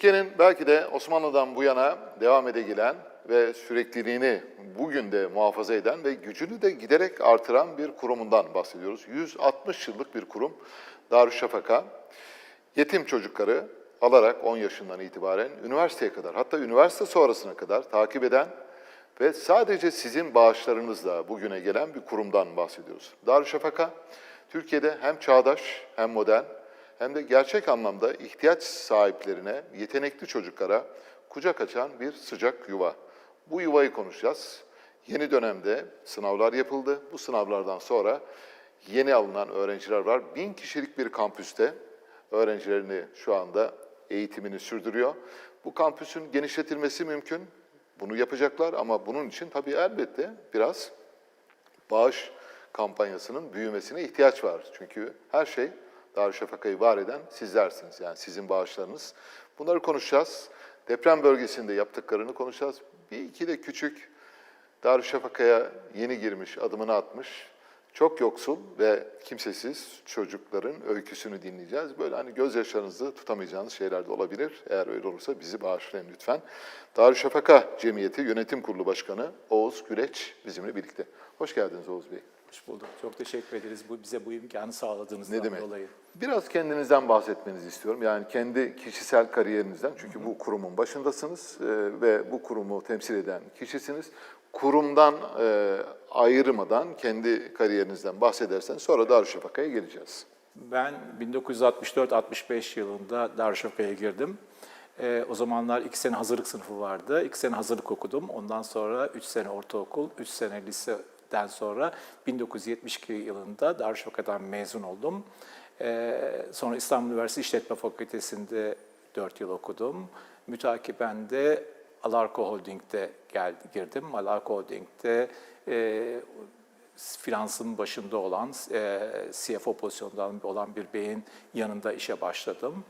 Türkiye'nin belki de Osmanlı'dan bu yana devam ede gelen ve sürekliliğini bugün de muhafaza eden ve gücünü de giderek artıran bir kurumundan bahsediyoruz. 160 yıllık bir kurum Darüşşafaka. Yetim çocukları alarak 10 yaşından itibaren üniversiteye kadar hatta üniversite sonrasına kadar takip eden ve sadece sizin bağışlarınızla bugüne gelen bir kurumdan bahsediyoruz. Darüşşafaka Türkiye'de hem çağdaş hem modern hem de gerçek anlamda ihtiyaç sahiplerine, yetenekli çocuklara kucak açan bir sıcak yuva. Bu yuvayı konuşacağız. Yeni dönemde sınavlar yapıldı. Bu sınavlardan sonra yeni alınan öğrenciler var. Bin kişilik bir kampüste öğrencilerini şu anda eğitimini sürdürüyor. Bu kampüsün genişletilmesi mümkün. Bunu yapacaklar ama bunun için tabii elbette biraz bağış kampanyasının büyümesine ihtiyaç var. Çünkü her şey Darüşşafaka'yı var eden sizlersiniz. Yani sizin bağışlarınız. Bunları konuşacağız. Deprem bölgesinde yaptıklarını konuşacağız. Bir iki de küçük Darüşşafaka'ya yeni girmiş, adımını atmış, çok yoksul ve kimsesiz çocukların öyküsünü dinleyeceğiz. Böyle hani gözyaşlarınızı tutamayacağınız şeyler de olabilir. Eğer öyle olursa bizi bağışlayın lütfen. Darüşşafaka Cemiyeti Yönetim Kurulu Başkanı Oğuz Güleç bizimle birlikte. Hoş geldiniz Oğuz Bey. Hoş bulduk. Çok teşekkür ederiz bu bize bu imkanı sağladığınızdan Ne demek? dolayı. Biraz kendinizden bahsetmenizi istiyorum. Yani kendi kişisel kariyerinizden. Çünkü bu kurumun başındasınız e, ve bu kurumu temsil eden kişisiniz. Kurumdan e, ayırmadan kendi kariyerinizden bahsederseniz sonra Darüşşafaka'ya geleceğiz. Ben 1964-65 yılında Darüşşafaka'ya girdim. Ee, o zamanlar iki sene hazırlık sınıfı vardı. İki sene hazırlık okudum. Ondan sonra üç sene ortaokul, üç sene liseden sonra 1972 yılında Darüşşafaka'dan mezun oldum. Ee, sonra İstanbul Üniversitesi İşletme Fakültesi'nde 4 yıl okudum. Mütakiben de Alarko Holding'de gel, girdim. Alarko Holding'de e, finansın başında olan, e, CFO pozisyonundan olan bir beyin yanında işe başladım.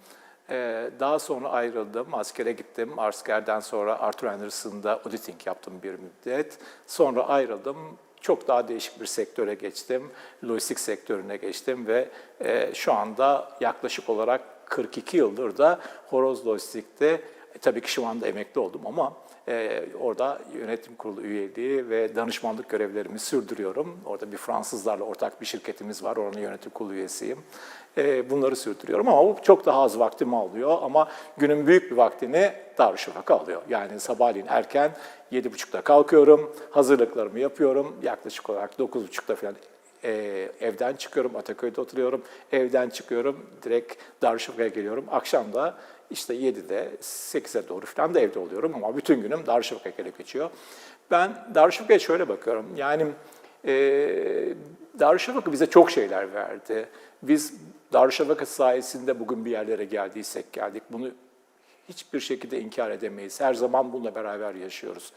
E, daha sonra ayrıldım, askere gittim. Askerden sonra Arthur Anderson'da auditing yaptım bir müddet. Sonra ayrıldım, çok daha değişik bir sektöre geçtim. Lojistik sektörüne geçtim ve e, şu anda yaklaşık olarak 42 yıldır da Horoz Lojistik'te, e, tabii ki şu anda emekli oldum ama ee, orada yönetim kurulu üyeliği ve danışmanlık görevlerimi sürdürüyorum. Orada bir Fransızlarla ortak bir şirketimiz var, oranın yönetim kurulu üyesiyim. Ee, bunları sürdürüyorum ama bu çok daha az vaktimi alıyor. Ama günün büyük bir vaktini Darüşşafaka alıyor. Yani sabahleyin erken 7.30'da kalkıyorum, hazırlıklarımı yapıyorum. Yaklaşık olarak 9.30'da falan e, evden çıkıyorum, Ataköy'de oturuyorum. Evden çıkıyorum, direkt Darüşşafaka'ya geliyorum. Akşam da işte 7'de, 8'e doğru falan da evde oluyorum ama bütün günüm Darüşşafaka'ya geçiyor. Ben Darüşşafaka'ya şöyle bakıyorum. Yani e, Darüşşafaka bize çok şeyler verdi. Biz Darüşşafaka sayesinde bugün bir yerlere geldiysek geldik. Bunu hiçbir şekilde inkar edemeyiz. Her zaman bununla beraber yaşıyoruz.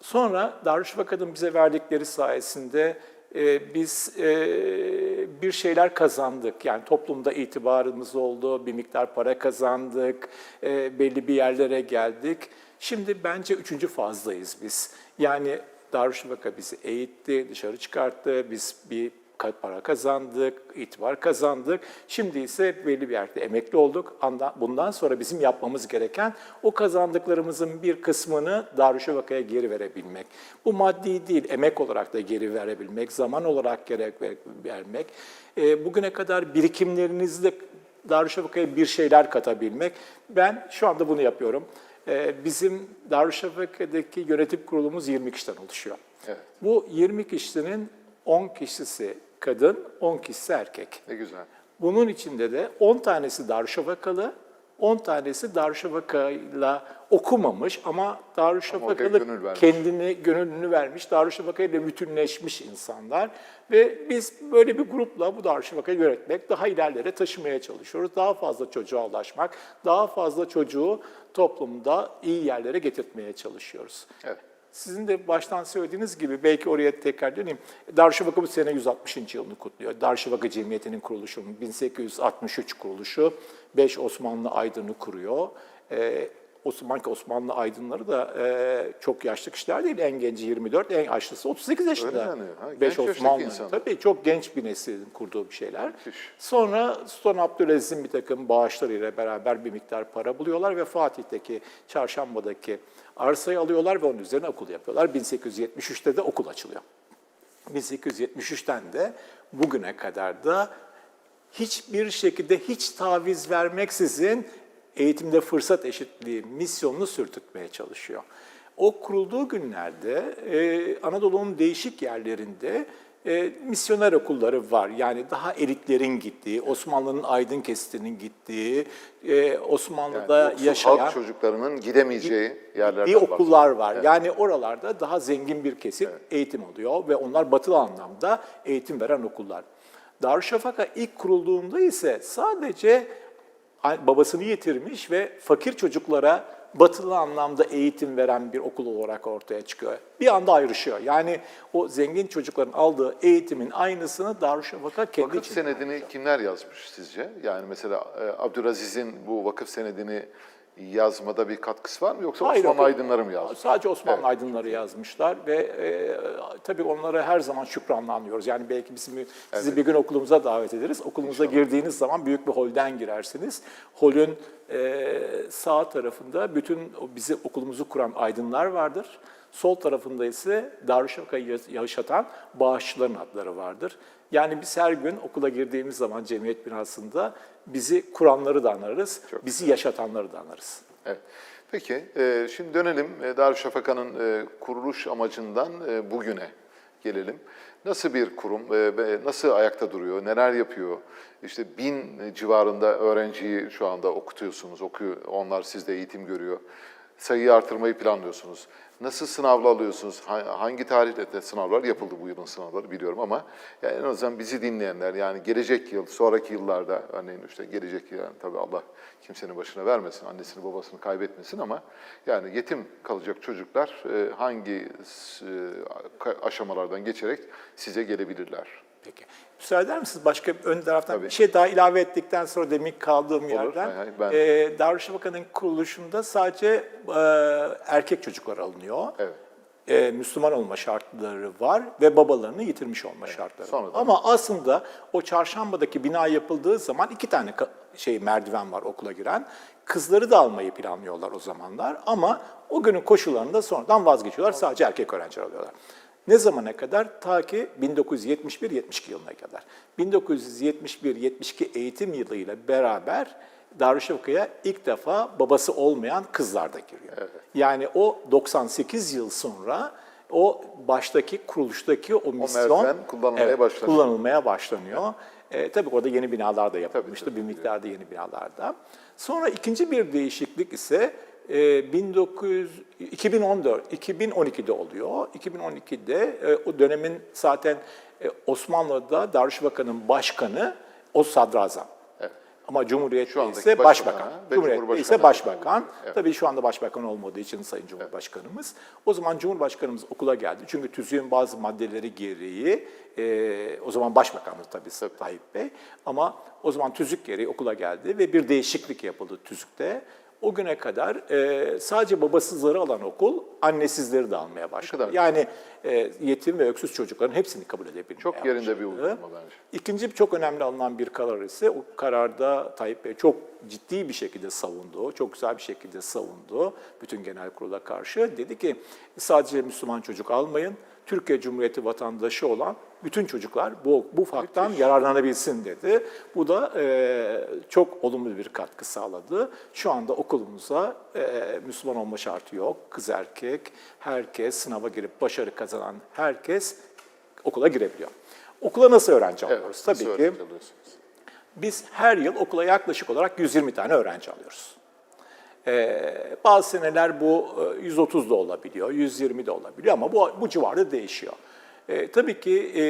Sonra Darüşşafaka'nın bize verdikleri sayesinde e, biz e, bir şeyler kazandık. Yani toplumda itibarımız oldu, bir miktar para kazandık, e, belli bir yerlere geldik. Şimdi bence üçüncü fazdayız biz. Yani Darüşşafaka bizi eğitti, dışarı çıkarttı, biz bir para kazandık, itibar kazandık. Şimdi ise belli bir yerde emekli olduk. Bundan sonra bizim yapmamız gereken o kazandıklarımızın bir kısmını Darüşşafaka'ya geri verebilmek. Bu maddi değil, emek olarak da geri verebilmek, zaman olarak geri vermek. Bugüne kadar birikimlerinizle Darüşşafaka'ya bir şeyler katabilmek. Ben şu anda bunu yapıyorum. Bizim Darüşşafaka'daki yönetim kurulumuz 20 kişiden oluşuyor. Evet. Bu 20 kişinin 10 kişisi kadın, 10 kişisi erkek. Ne güzel. Bunun içinde de 10 tanesi Darüşşafakalı, 10 tanesi Darüşşafaka'yla okumamış ama Darüşşafakalı gönül vermiş. kendini, gönlünü vermiş, Darüşşafaka'yla bütünleşmiş insanlar. Ve biz böyle bir grupla bu Darüşşafaka'yı yönetmek, daha ilerlere taşımaya çalışıyoruz. Daha fazla çocuğa ulaşmak, daha fazla çocuğu toplumda iyi yerlere getirtmeye çalışıyoruz. Evet. Sizin de baştan söylediğiniz gibi belki oraya tekrar döneyim. Darüşşafaka bu sene 160. yılını kutluyor. Darüşşafaka Cemiyeti'nin kuruluşu 1863 kuruluşu. 5 Osmanlı aydını kuruyor. Ee, Osmanlı Osmanlı aydınları da e, çok yaşlı kişiler değil. En genci 24, en yaşlısı 38 yaşında. Öyle mi? Ha, 5 genç yaştaki Osmanlı. Tabii çok genç bir neslin kurduğu bir şeyler. Müthiş. Sonra Sultan Abdülaziz'in bir takım bağışlarıyla beraber bir miktar para buluyorlar ve Fatih'teki, Çarşamba'daki arsayı alıyorlar ve onun üzerine okul yapıyorlar. 1873'te de okul açılıyor. 1873'ten de bugüne kadar da hiçbir şekilde hiç taviz vermeksizin eğitimde fırsat eşitliği misyonunu sürtütmeye çalışıyor. O kurulduğu günlerde e, Anadolu'nun değişik yerlerinde e, misyoner okulları var. Yani daha elitlerin gittiği, Osmanlı'nın aydın kesitinin gittiği, e, Osmanlı'da Yani yaşayan halk çocuklarının gidemeyeceği yerlerden bir okullar var. Evet. Yani oralarda daha zengin bir kesim eğitim alıyor ve onlar batılı anlamda eğitim veren okullar. Darüşşafaka ilk kurulduğunda ise sadece babasını yitirmiş ve fakir çocuklara batılı anlamda eğitim veren bir okul olarak ortaya çıkıyor. Bir anda ayrışıyor. Yani o zengin çocukların aldığı eğitimin aynısını Darüşşafaka kendi Vakıf senedini kimler yazmış sizce? Yani mesela e, Abdülaziz'in bu vakıf senedini yazmada bir katkısı var mı yoksa Hayır, Osmanlı aydınları mı yazmış? Sadece Osmanlı Evet. aydınları yazmışlar ve e, tabii onlara her zaman şükranla anıyoruz. Yani belki bizim sizi bir gün okulumuza davet ederiz. Okulumuza girdiğiniz zaman büyük bir holden girersiniz. Holün e, sağ tarafında bütün bizi okulumuzu kuran aydınlar vardır. Sol tarafında ise Darüşşafaka'yı yaşatan bağışçıların adları vardır. Yani biz her gün okula girdiğimiz zaman cemiyet binasında bizi kuranları da anarız, bizi yaşatanları da anarız. Evet. Peki, e, şimdi dönelim e, Darüşşafaka'nın e, kuruluş amacından bugüne gelelim. Nasıl bir kurum, nasıl ayakta duruyor, neler yapıyor? İşte bin civarında öğrenciyi şu anda okutuyorsunuz, okuyor, onlar sizde eğitim görüyor. Sayıyı artırmayı planlıyorsunuz. Nasıl sınavla alıyorsunuz? Ha- Hangi tarihte de sınavlar yapıldı bu yılın sınavları biliyorum ama yani en azından bizi dinleyenler yani gelecek yıl, sonraki yıllarda örneğin işte gelecek yıl yani tabii Allah kimsenin başına vermesin, annesini babasını kaybetmesin ama yani yetim kalacak çocuklar e, hangi e, aşamalardan geçerek size gelebilirler? Peki. Müsaade eder misiniz? Başka ön taraftan Tabii. bir şey daha ilave ettikten sonra demin kaldığım yerden. hay hay, ben- E, Darüşşafaka'nın kuruluşunda sadece e, erkek çocuklar alınıyor. Evet. E, Müslüman olma şartları var ve babalarını yitirmiş olma şartları var. sonradan. Ama aslında o çarşambadaki bina yapıldığı zaman iki tane şey merdiven var okula giren. Kızları da almayı planlıyorlar o zamanlar ama o günün koşullarında sonradan vazgeçiyorlar. Sadece erkek öğrenciler alıyorlar. Ne zamana kadar? Ta ki 1971-72 yılına kadar. 1971-72 eğitim yılıyla beraber Darüşşafaka'ya ilk defa babası olmayan kızlar da giriyor. Yani o 98 yıl sonra o baştaki kuruluştaki o misyon merdiven kullanılmaya başlanıyor. kullanılmaya başlanıyor. E, tabii orada yeni binalar da yapılmıştı, bir miktarda yeni binalarda. Sonra ikinci bir değişiklik ise e, 1900, 2014, 2012'de oluyor. 2012'de e, o dönemin zaten e, Osmanlı'da Darüşşafaka'nın başkanı o sadrazam. Ama Şu Cumhuriyet'te andaki ise başbakan başbakan. Cumhurbaşkanı. ise başbakan. Evet. Tabii şu anda başbakan olmadığı için Sayın Cumhurbaşkanımız. O zaman Cumhurbaşkanımız okula geldi. Çünkü tüzüğün bazı maddeleri gereği, e, o zaman başbakandı tabii Tayyip Bey. Ama o zaman tüzük gereği okula geldi ve bir değişiklik yapıldı tüzükte. O güne kadar e, sadece babasızları alan okul, annesizleri de almaya başladı. kadar Yani e, yetim ve öksüz çocukların hepsini kabul edebilmeye Çok yerinde başladı. bir uygulama bence. İkinci çok önemli alınan bir karar ise o kararda Tayyip Bey çok ciddi bir şekilde savundu, çok güzel bir şekilde savundu bütün genel kurula karşı. Dedi ki sadece Müslüman çocuk almayın, Türkiye Cumhuriyeti vatandaşı olan bütün çocuklar bu, bu faktan yararlanabilsin dedi. Bu da e, çok olumlu bir katkı sağladı. Şu anda okulumuza e, Müslüman olma şartı yok. Kız erkek, herkes sınava girip başarı kazanan herkes okula girebiliyor. Okula nasıl öğrenci Evet, alıyoruz? nasıl Tabii ki biz her yıl okula yaklaşık olarak 120 tane öğrenci alıyoruz. Ee, bazı seneler bu e, 130 da olabiliyor, 120 de olabiliyor ama bu, bu civarda değişiyor. Ee, tabii ki e,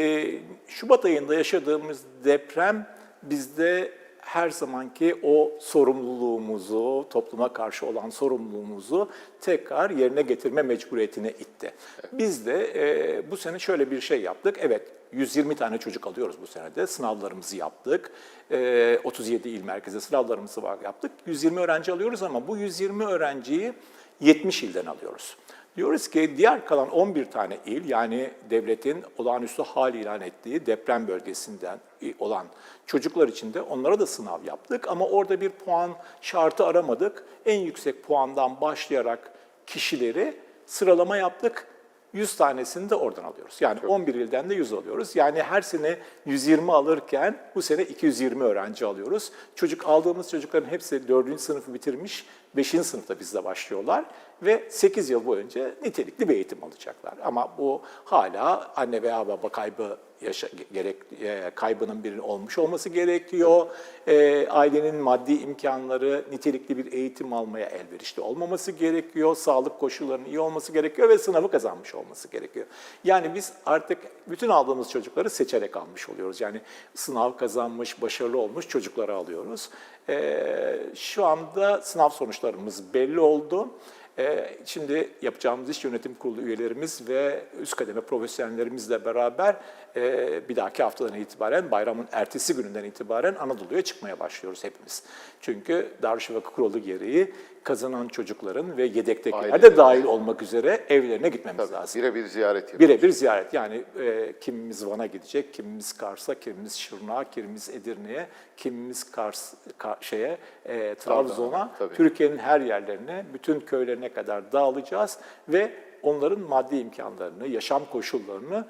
Şubat ayında yaşadığımız deprem bizde her zamanki o sorumluluğumuzu, topluma karşı olan sorumluluğumuzu tekrar yerine getirme mecburiyetine itti. Biz de e, bu sene şöyle bir şey yaptık. Evet, 120 tane çocuk alıyoruz bu senede. Sınavlarımızı yaptık. E, 37 il merkezi sınavlarımızı yaptık. 120 öğrenci alıyoruz ama bu 120 öğrenciyi 70 ilden alıyoruz. Diyoruz ki diğer kalan 11 tane il yani devletin olağanüstü hal ilan ettiği deprem bölgesinden olan çocuklar için de onlara da sınav yaptık. Ama orada bir puan şartı aramadık. En yüksek puandan başlayarak kişileri sıralama yaptık. 100 tanesini de oradan alıyoruz. Yani 11 ilden de 100 alıyoruz. Yani her sene 120 alırken bu sene 220 öğrenci alıyoruz. Çocuk aldığımız çocukların hepsi 4. sınıfı bitirmiş, 5. sınıfta bizle başlıyorlar ve 8 yıl boyunca nitelikli bir eğitim alacaklar. Ama bu hala anne veya baba kaybı yaşa, gerek e, kaybının birinin olmuş olması gerekiyor. E, ailenin maddi imkanları nitelikli bir eğitim almaya elverişli olmaması gerekiyor. Sağlık koşullarının iyi olması gerekiyor ve sınavı kazanmış olması gerekiyor. Yani biz artık bütün aldığımız çocukları seçerek almış oluyoruz. Yani sınav kazanmış, başarılı olmuş çocukları alıyoruz. E, şu anda sınav sonuçlarımız belli oldu. Ee, Şimdi yapacağımız iş yönetim kurulu üyelerimiz ve üst kademe profesyonellerimizle beraber e, bir dahaki haftadan itibaren bayramın ertesi gününden itibaren Anadolu'ya çıkmaya başlıyoruz hepimiz. Çünkü Darüşşafaka kurulu gereği kazanan çocukların ve yedektekiler de dahil olmak üzere evlerine gitmemiz Tabii, lazım. birebir ziyaret. Birebir ziyaret. Yani e, kimimiz Van'a gidecek, kimimiz Kars'a, kimimiz Şırnak'a, kimimiz Edirne'ye, kimimiz Kars Ka- şeye e, Trabzon'a. Türkiye'nin her yerlerine, bütün köylerine kadar dağılacağız ve onların maddi imkanlarını, yaşam koşullarını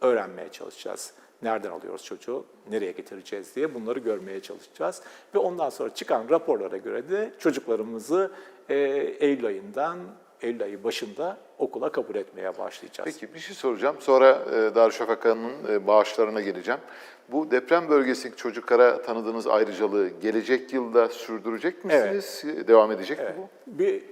öğrenmeye çalışacağız. Nereden alıyoruz çocuğu, nereye getireceğiz diye bunları görmeye çalışacağız. Ve ondan sonra çıkan raporlara göre de çocuklarımızı e, Eylül ayından, Eylül ayı başında okula kabul etmeye başlayacağız. Peki bir şey soracağım. Sonra e, Darüşşafaka'nın e, bağışlarına geleceğim. Bu deprem bölgesindeki çocuklara tanıdığınız ayrıcalığı gelecek yılda sürdürecek misiniz? Devam edecek mi bu? Bir e,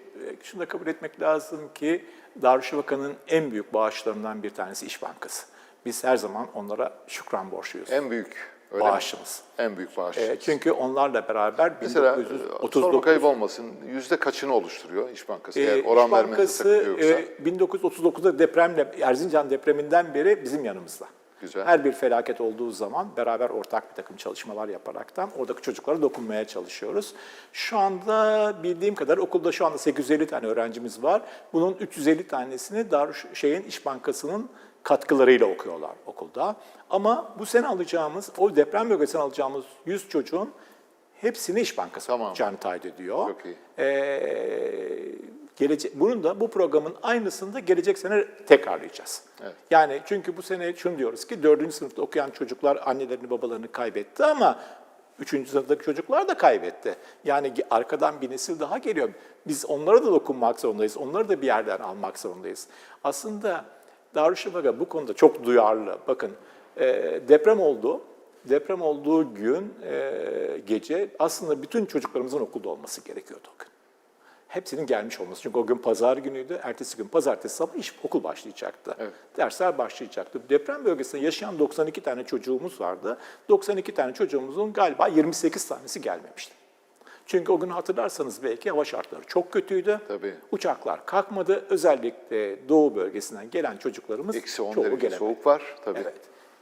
şunu da kabul etmek lazım ki Darüşşafaka'nın en büyük bağışlarından bir tanesi İş Bankası. Biz her zaman onlara şükran borçluyuz. En büyük öyle mi? Bağışımız. En büyük bağış. E, çünkü onlarla beraber Mesela e, 1939 sorma kayıp olmasın. Yüzde kaçını oluşturuyor İş Bankası? Eğer e, oran İş Bankası e, 1939'da depremle Erzincan depreminden beri bizim yanımızda. Güzel. Her bir felaket olduğu zaman beraber ortak bir takım çalışmalar yaparaktan oradaki çocuklara dokunmaya çalışıyoruz. Şu anda bildiğim kadar okulda şu anda 850 tane öğrencimiz var. Bunun 350 tanesini Darüş şeyin İş Bankası'nın katkılarıyla okuyorlar okulda. Ama bu sene alacağımız, o deprem bölgesine alacağımız 100 çocuğun hepsini İş Bankası Tamam. alacağını taahhüt ediyor. Çok iyi. Ee, gelecek, bunun da bu programın aynısını da gelecek sene tekrarlayacağız. Evet. Yani çünkü bu sene şunu diyoruz ki dördüncü sınıfta okuyan çocuklar annelerini babalarını kaybetti ama üçüncü sınıftaki çocuklar da kaybetti. Yani arkadan bir nesil daha geliyor. Biz onlara da dokunmak zorundayız. Onları da bir yerden almak zorundayız. Aslında Darüşşafaka bu konuda çok duyarlı. Bakın e, deprem oldu. Deprem olduğu gün e, gece aslında bütün çocuklarımızın okulda olması gerekiyordu o gün. Hepsinin gelmiş olması. Çünkü o gün pazar günüydü. Ertesi gün pazartesi sabah iş okul başlayacaktı. Evet. Dersler başlayacaktı. Deprem bölgesinde yaşayan 92 tane çocuğumuz vardı. 92 tane çocuğumuzun galiba 28 tanesi gelmemişti. Çünkü o gün hatırlarsanız belki hava şartları çok kötüydü. Tabii. Uçaklar kalkmadı. Özellikle doğu bölgesinden gelen çocuklarımız Eksi 10 çoğu derece gelemedi. soğuk var tabii. Evet.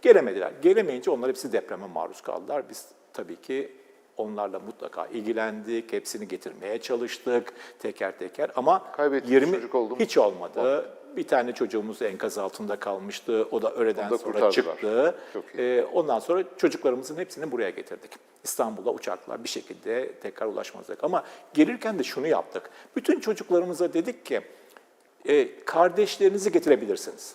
Gelemediler. Gelemeyince onlar hepsi depreme maruz kaldılar. Biz tabii ki onlarla mutlaka ilgilendik. Hepsini getirmeye çalıştık teker teker ama Kaybettiğiniz çocuk oldu mu? hiç olmadı. Bir tane çocuğumuz enkaz altında kalmıştı. O da öğleden da sonra çıktı. Ee, ondan sonra çocuklarımızın hepsini buraya getirdik. İstanbul'a uçakla bir şekilde tekrar ulaşmazdık. Ama gelirken de şunu yaptık. Bütün çocuklarımıza dedik ki e, kardeşlerinizi getirebilirsiniz.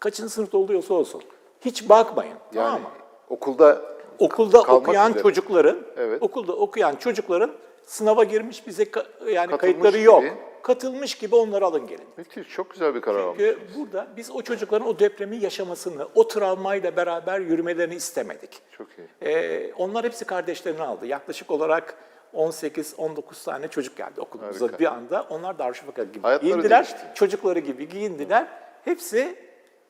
Kaçıncı sınıfta oluyorsa olsun. Hiç bakmayın. Yani tamam mı? okulda Okulda okuyan üzere. çocukların, Evet. okulda okuyan çocukların sınava girmiş bize ka- yani Katılmış kayıtları yok. gibi. Katılmış gibi onları alın gelin. müthiş çok güzel bir karar almış. Çünkü burada biz o çocukların o depremi yaşamasını, o travmayla beraber yürümelerini istemedik. Çok iyi. Ee, onlar hepsi kardeşlerini aldı. Yaklaşık olarak 18-19 tane çocuk geldi okulumuza Harika. bir anda. Onlar Darüşşafaka gibi Hayatları giyindiler. değişti. Çocukları gibi giyindiler. Hepsi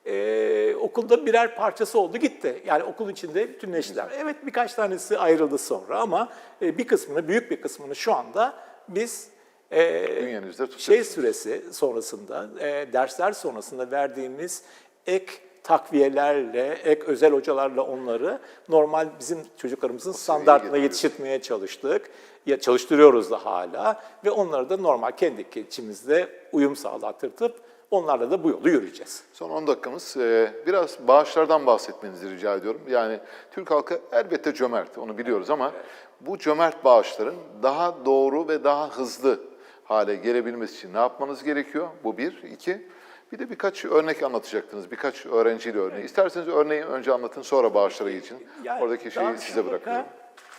e, okulda birer parçası oldu gitti. Yani okul içinde bütünleştiler. Evet birkaç tanesi ayrıldı sonra ama e, bir kısmını, büyük bir kısmını şu anda biz e, şey süresi sonrasında, e, dersler sonrasında verdiğimiz ek takviyelerle, ek özel hocalarla onları normal bizim çocuklarımızın standartına yetiştirmeye çalıştık. Ya çalıştırıyoruz da hala ve onları da normal kendi içimizde uyum sağlattırtıp onlarla da bu yolu yürüyeceğiz. Son 10 dakikamız. Ee, biraz bağışlardan bahsetmenizi rica ediyorum. Yani Türk halkı elbette cömert, onu biliyoruz ama bu cömert bağışların daha doğru ve daha hızlı hale gelebilmesi için ne yapmanız gerekiyor? Bu bir. iki. Bir de birkaç örnek anlatacaktınız, birkaç öğrenciyle örneği. İsterseniz örneği önce anlatın, sonra bağışlara geçin. Yani Oradaki şeyi size bırakıyorum.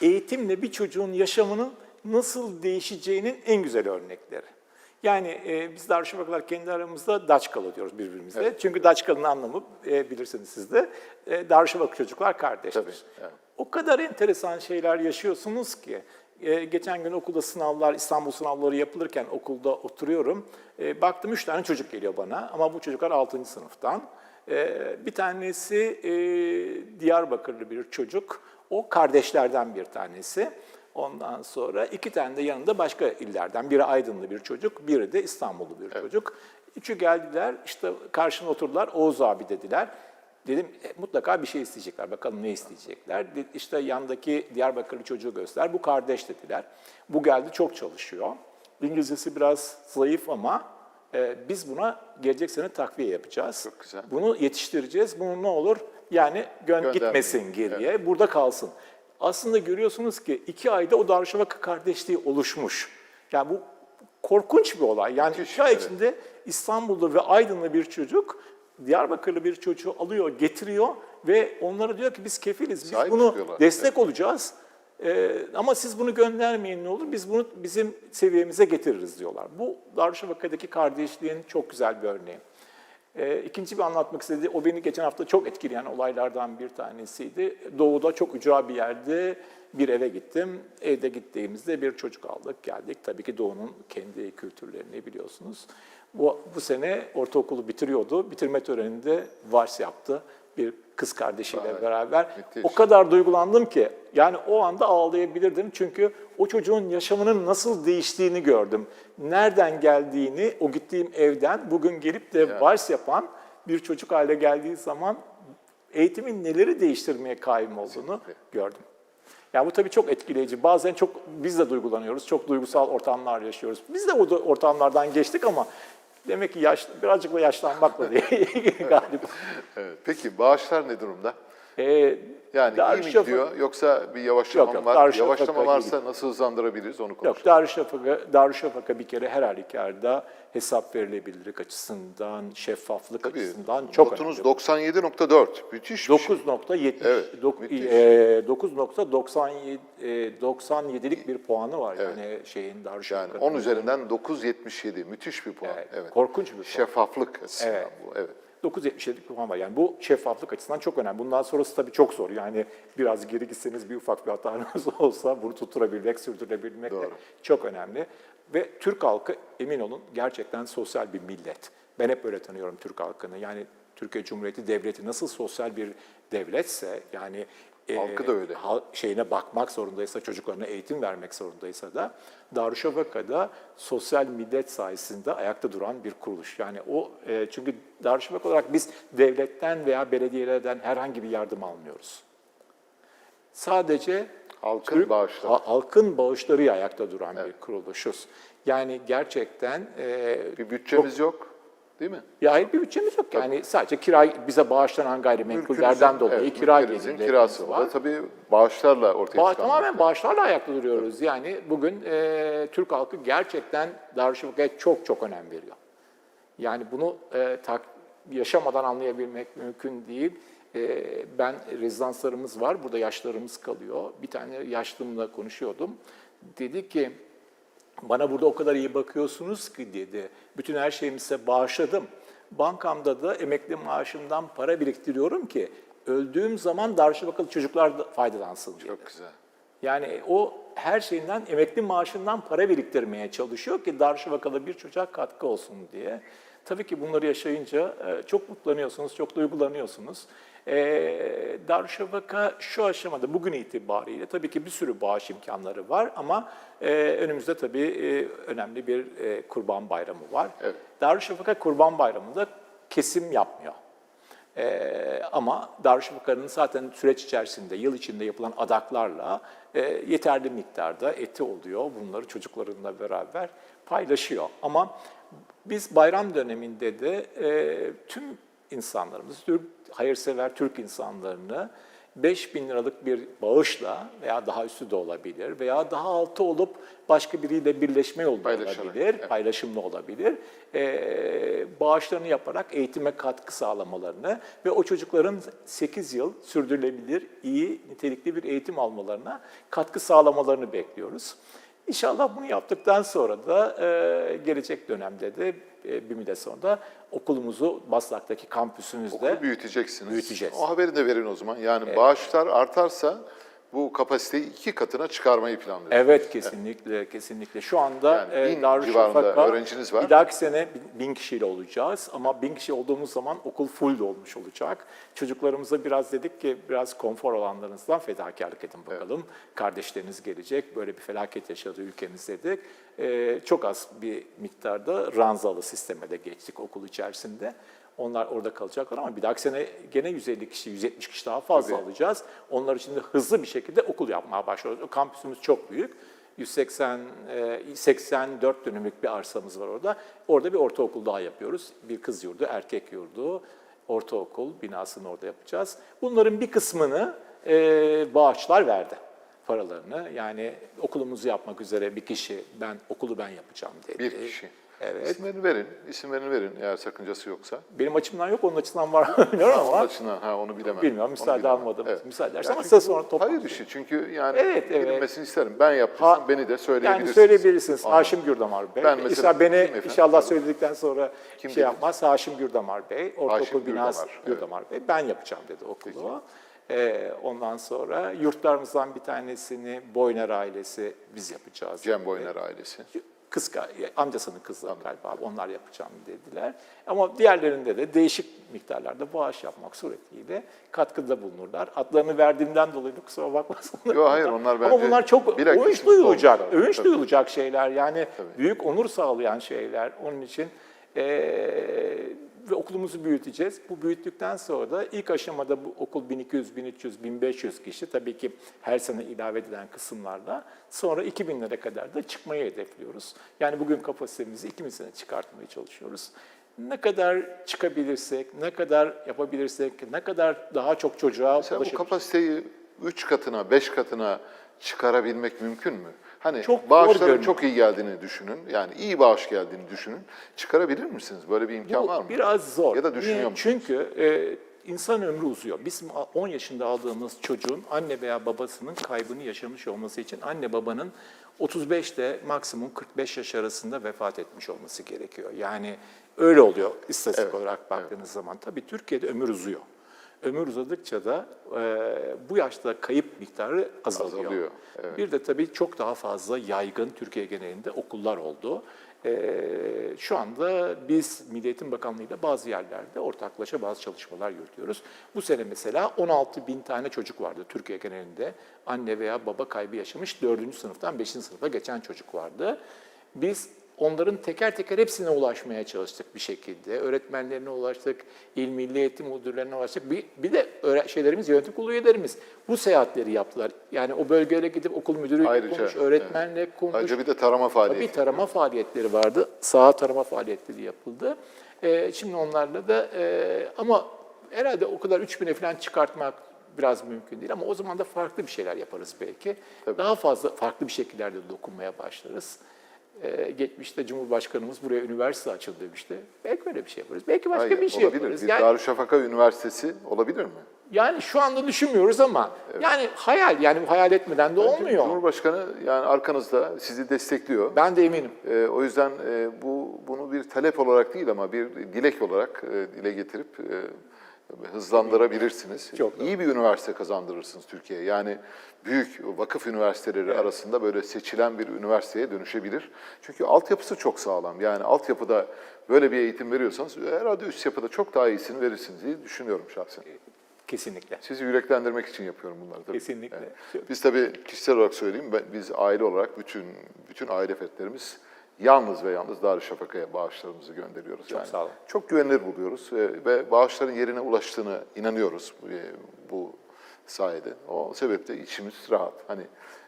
Eğitimle bir çocuğun yaşamının nasıl değişeceğinin en güzel örnekleri. Yani e, biz Darüşşafakalar kendi aramızda Daçkalı diyoruz birbirimize. Çünkü Daçkalı'nın anlamı e, bilirsiniz siz de. E, Darüşşafaka çocuklar kardeştir. Tabii, evet. O kadar enteresan şeyler yaşıyorsunuz ki. E, geçen gün okulda sınavlar, İstanbul sınavları yapılırken okulda oturuyorum. E, baktım üç tane çocuk geliyor bana ama bu çocuklar 6. sınıftan. E, bir tanesi e, Diyarbakırlı bir çocuk. O kardeşlerden bir tanesi. Ondan sonra iki tane de yanında başka illerden. Biri Aydınlı bir çocuk, biri de İstanbullu bir çocuk. Üçü geldiler, işte karşına oturdular, Oğuz abi dediler. Dedim "E, mutlaka bir şey isteyecekler, bakalım ne isteyecekler. İşte yandaki Diyarbakırlı çocuğu göster, bu kardeş dediler. Bu geldi çok çalışıyor. İngilizcesi biraz zayıf ama e, biz buna gelecek sene takviye yapacağız. Çok güzel. Bunu yetiştireceğiz, bunu ne olur? Yani gön gitmesin geriye, burada kalsın. Aslında görüyorsunuz ki iki ayda o Darüşşafaka kardeşliği oluşmuş. Yani bu korkunç bir olay. Yani Müthiş, iki ay içinde İstanbullu ve Aydınlı bir çocuk Diyarbakırlı bir çocuğu alıyor, getiriyor ve onlara diyor ki biz kefiliz, biz Sahip bunu destek olacağız. Ee, ama siz bunu göndermeyin ne olur, biz bunu bizim seviyemize getiririz diyorlar. Bu Darüşşafaka'daki kardeşliğin çok güzel bir örneği. Ee, ikinci bir anlatmak istediği, o beni geçen hafta çok etkileyen olaylardan bir tanesiydi. Doğu'da çok ücra bir yerde bir eve gittim. Evde gittiğimizde bir çocuk aldık, geldik. Tabii ki Doğu'nun kendi kültürlerini biliyorsunuz. Bu, bu sene ortaokulu bitiriyordu. Bitirme töreninde vals yaptı. Bir kız kardeşiyle Vay, beraber. müthiş. O kadar duygulandım ki yani o anda ağlayabilirdim. Çünkü o çocuğun yaşamının nasıl değiştiğini gördüm. Nereden geldiğini, o gittiğim evden bugün gelip de Ya. vals yapan bir çocuk hale geldiği zaman eğitimin neleri değiştirmeye kaim olduğunu Kesinlikle. gördüm. Yani bu tabii çok etkileyici. Bazen çok biz de duygulanıyoruz. Çok duygusal ortamlar yaşıyoruz. Biz de o da ortamlardan geçtik ama demek ki yaş, birazcık da yaşlanmakla diye galiba. Evet. Peki bağışlar ne durumda? Ee, Yani iyi mi gidiyor yoksa bir yavaşlama Yok, yok, var? Yavaşlama varsa nasıl hızlandırabiliriz onu konuşalım. Yok, Darüşşafaka, Darüşşafaka bir kere her halükarda hesap verilebilirlik açısından, şeffaflık Tabii. açısından çok Notunuz önemli. 97.4. Müthiş bir şey. 9.70, Evet, dok- müthiş. e, 9.97 e, 97'lik bir puanı var yani şeyin Yani Darüşşafaka'nın. 10 üzerinden 9.77. Müthiş bir puan. Evet, Evet. korkunç bir puan. Şeffaflık açısından Evet. bu. Evet. 9.77'lik bir puan var. Yani bu şeffaflık açısından çok önemli. Bundan sonrası tabii çok zor. Yani biraz geri gitseniz bir ufak bir hatanız olsa bunu tutturabilmek, sürdürebilmek de Doğru. çok önemli. Ve Türk halkı emin olun gerçekten sosyal bir millet. Ben hep böyle tanıyorum Türk halkını. Yani Türkiye Cumhuriyeti Devleti nasıl sosyal bir devletse yani Halkı da öyle. şeyine bakmak zorundaysa, çocuklarına eğitim vermek zorundaysa da Darüşşafaka'da sosyal millet sayesinde ayakta duran bir kuruluş. Yani o e, çünkü Darüşşafaka olarak biz devletten veya belediyelerden herhangi bir yardım almıyoruz. Sadece Halkın Türk- bağışları. ha- halkın bağışlarıyla ayakta duran bir kuruluşuz. Yani gerçekten e, Bir bütçemiz yok. Değil mi? ya hayır bir bütçemiz yok. Yani sadece kira bize bağışlanan gayrimenkullerden dolayı evet, kira gelirlerimiz kirası. O var. da tabii bağışlarla ortaya Bağ, çıkan. tamamen bağışlarla ayakta duruyoruz. Yani bugün e, Türk halkı gerçekten Darüşşafaka'ya çok çok önem veriyor. Yani bunu e, tak, yaşamadan anlayabilmek mümkün değil. E, ben rezidanslarımız var, burada yaşlarımız kalıyor. Bir tane yaşlımla konuşuyordum. Dedi ki, bana burada o kadar iyi bakıyorsunuz ki dedi. Bütün her şeyimi size bağışladım. Bankamda da emekli maaşımdan para biriktiriyorum ki öldüğüm zaman Darüşşafakalı çocuklar da faydalansın diye. Çok güzel. Yani o her şeyinden emekli maaşından para biriktirmeye çalışıyor ki Darüşşafaka'da bir çocuğa katkı olsun diye. Tabii ki bunları yaşayınca e, çok mutlanıyorsunuz, çok duygulanıyorsunuz. E, Darüşşafaka şu aşamada bugün itibariyle tabii ki bir sürü bağış imkanları var ama e, önümüzde tabii e, önemli bir e, Kurban Bayramı var. Evet. Darüşşafaka Kurban Bayramı'nda kesim yapmıyor. Ee, ama Darüşşafaka'nın zaten süreç içerisinde, yıl içinde yapılan adaklarla e, yeterli miktarda eti oluyor. Bunları çocuklarıyla beraber paylaşıyor. Ama biz bayram döneminde de e, tüm insanlarımız, Türk, hayırsever Türk insanlarını 5 bin liralık bir bağışla veya daha üstü de olabilir veya daha altı olup başka biriyle birleşme yolu olabilir, evet. paylaşımlı olabilir. Ee, bağışlarını yaparak eğitime katkı sağlamalarını ve o çocukların 8 yıl sürdürülebilir, iyi, nitelikli bir eğitim almalarına katkı sağlamalarını bekliyoruz. İnşallah bunu yaptıktan sonra da e, gelecek dönemde de e, bir müddet sonra da okulumuzu Maslak'taki kampüsümüzde Okulu büyüteceksiniz. Büyüteceğiz. O haberi de verin o zaman. Yani bağışlar artarsa bu kapasiteyi iki katına çıkarmayı planlıyorsunuz. Evet kesinlikle kesinlikle. Şu anda Yani e, Darüşşafaka öğrenciniz var. bir dahaki sene bin- kişiyle olacağız ama bin kişi olduğumuz zaman okul full dolmuş olacak. Çocuklarımıza biraz dedik ki biraz konfor alanlarınızdan fedakarlık edin bakalım. Kardeşleriniz gelecek böyle bir felaket yaşadı ülkemiz dedik. E, çok az bir miktarda ranzalı sisteme de geçtik okul içerisinde. Onlar orada kalacaklar ama bir dahaki sene gene 150 kişi, 170 kişi daha fazla Tabii. alacağız. Onlar için de hızlı bir şekilde okul yapmaya başlıyoruz. Kampüsümüz çok büyük. 180 e, 84 dönümlük bir arsamız var orada. Orada bir ortaokul daha yapıyoruz. Bir kız yurdu, erkek yurdu, ortaokul binasını orada yapacağız. Bunların bir kısmını e, bağışlar verdi paralarını. Yani okulumuzu yapmak üzere bir kişi ben okulu ben yapacağım dedi. Bir kişi. Evet. İsimlerini verin, isimlerini verin eğer sakıncası yoksa. Benim açımdan yok, onun açısından var bilmiyorum Onun ama açısından, ha onu bilemem. Bilmiyorum, müsaade bilemem. almadım. Müsaade edersen Ya ama size sonra toplam- Hayır işi çünkü yani Evet, evet. bilinmesini isterim. Ben yaptıysam Ha- beni de söyleyebilirsiniz. Yani söyleyebilirsiniz. Ama- Haşim Gürdamar Bey. Ben mesela- İnşallah beni efendim? inşallah söyledikten sonra Kim şey dedi? yapmaz. Haşim Gürdamar Bey. Ortaokul binası Gürdamar, Gürdamar, Bey. Ben yapacağım dedi okulu. Ee, ondan sonra yurtlarımızdan bir tanesini Boyner ailesi biz yapacağız. Cem Boyner ailesi. Kız, amcasının kızları galiba onlar yapacağım dediler. Ama diğerlerinde de değişik miktarlarda bağış yapmak suretiyle katkıda bulunurlar. Adlarını verdiğimden dolayı da kusura bakmasınlar. Yo, hayır, onlar Ama bence bunlar çok övünç duyulacak, olmuşlar. övünç Tabii. duyulacak şeyler. Yani Tabii. büyük onur sağlayan şeyler. Onun için eee, ve okulumuzu büyüteceğiz. Bu büyüttükten sonra da ilk aşamada bu okul 1200, 1300, 1500 kişi tabii ki her sene ilave edilen kısımlarla sonra 2000'lere kadar da çıkmayı hedefliyoruz. Yani bugün kapasitemizi 2000 sene çıkartmaya çalışıyoruz. Ne kadar çıkabilirsek, ne kadar yapabilirsek, ne kadar daha çok çocuğa Mesela bu kapasiteyi 3 katına, 5 katına çıkarabilmek mümkün mü? Hani Çok bağışların çok iyi geldiğini düşünün. Yani iyi bağış geldiğini düşünün. Çıkarabilir misiniz? Böyle bir imkan Bu var mı? biraz zor. Ya da düşünüyor Niye? musunuz? Çünkü e, insan ömrü uzuyor. Biz 10 yaşında aldığımız çocuğun anne veya babasının kaybını yaşamış olması için anne babanın 35'te maksimum 45 yaş arasında vefat etmiş olması gerekiyor. Yani öyle oluyor istatistik Evet, olarak baktığınız zaman. Tabii Türkiye'de ömür uzuyor. Ömür uzadıkça da e, bu yaşta kayıp miktarı azalıyor. Azalıyor, evet. Bir de tabii çok daha fazla yaygın Türkiye genelinde okullar oldu. Ee, şu anda biz Milli Eğitim Bakanlığı ile bazı yerlerde ortaklaşa bazı çalışmalar yürütüyoruz. Bu sene mesela 16 bin tane çocuk vardı Türkiye genelinde. Anne veya baba kaybı yaşamış 4. sınıftan 5. sınıfa geçen çocuk vardı. Biz onların teker teker hepsine ulaşmaya çalıştık bir şekilde. Öğretmenlerine ulaştık, il milli eğitim müdürlerine ulaştık. Bir, bir de şeylerimiz, yönetim kurulu üyelerimiz bu seyahatleri yaptılar. Yani o bölgelere gidip okul müdürüyle Ayrıca, konuş, öğretmenle konuş. Ayrıca bir de tarama Tabii faaliyeti. tarama faaliyetleri vardı. Saha tarama faaliyetleri yapıldı. Ee, şimdi onlarla da e, ama herhalde o kadar 3000'e falan çıkartmak biraz mümkün değil ama o zaman da farklı bir şeyler yaparız belki. Tabii. Daha fazla farklı bir şekillerde dokunmaya başlarız. Ee, geçmişte Cumhurbaşkanımız buraya üniversite açıldı demişti. Belki öyle bir şey yaparız. Belki başka Hayır, bir şey olabilir. yaparız. Bir Yani, Darüşşafaka Üniversitesi olabilir mi? yani şu anda düşünmüyoruz ama yani hayal yani hayal etmeden de olmuyor. Cumhurbaşkanı yani arkanızda sizi destekliyor. Ben de eminim. Ee, o yüzden e, bu bunu bir talep olarak değil ama bir dilek olarak e, dile getirip e, Tabii, hızlandırabilirsiniz. Çok. İyi bir üniversite kazandırırsınız Türkiye'ye. Yani büyük vakıf üniversiteleri arasında böyle seçilen bir üniversiteye dönüşebilir. Çünkü altyapısı çok sağlam. Yani altyapıda böyle bir eğitim veriyorsanız herhalde üst yapıda çok daha iyisini verirsiniz diye düşünüyorum şahsen. Kesinlikle. Sizi yüreklendirmek için yapıyorum bunları tabii. Kesinlikle. Biz tabii kişisel olarak söyleyeyim, ben- biz aile olarak bütün bütün aile fertlerimiz yalnız ve yalnız Darüşşafaka'ya bağışlarımızı gönderiyoruz. Çok sağ olun. Çok güvenilir buluyoruz ve, ve bağışların yerine ulaştığını inanıyoruz bu, bu sayede. O sebeple içimiz rahat. Hani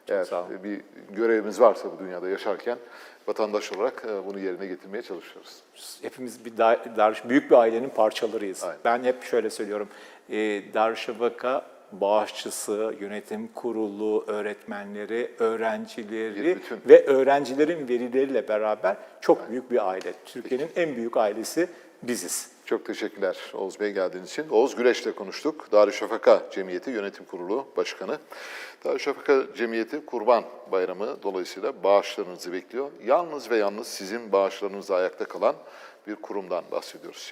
eğer sağ olun. bir görevimiz varsa bu dünyada yaşarken vatandaş olarak e, bunu yerine getirmeye çalışıyoruz. Hepimiz bir dar, dar- büyük bir ailenin parçalarıyız. Aynen. Ben hep şöyle söylüyorum. E, Darüşşafaka bağışçısı, yönetim kurulu, öğretmenleri, öğrencileri bütün. ve öğrencilerin velileriyle beraber çok büyük bir aile. Türkiye'nin en büyük ailesi biziz. Çok teşekkürler Oğuz Bey geldiğiniz için. Oğuz Güreş'le konuştuk. Darüşşafaka Cemiyeti Yönetim Kurulu Başkanı. Darüşşafaka Cemiyeti Kurban Bayramı dolayısıyla bağışlarınızı bekliyor. Yalnız ve yalnız sizin bağışlarınızla ayakta kalan bir kurumdan bahsediyoruz.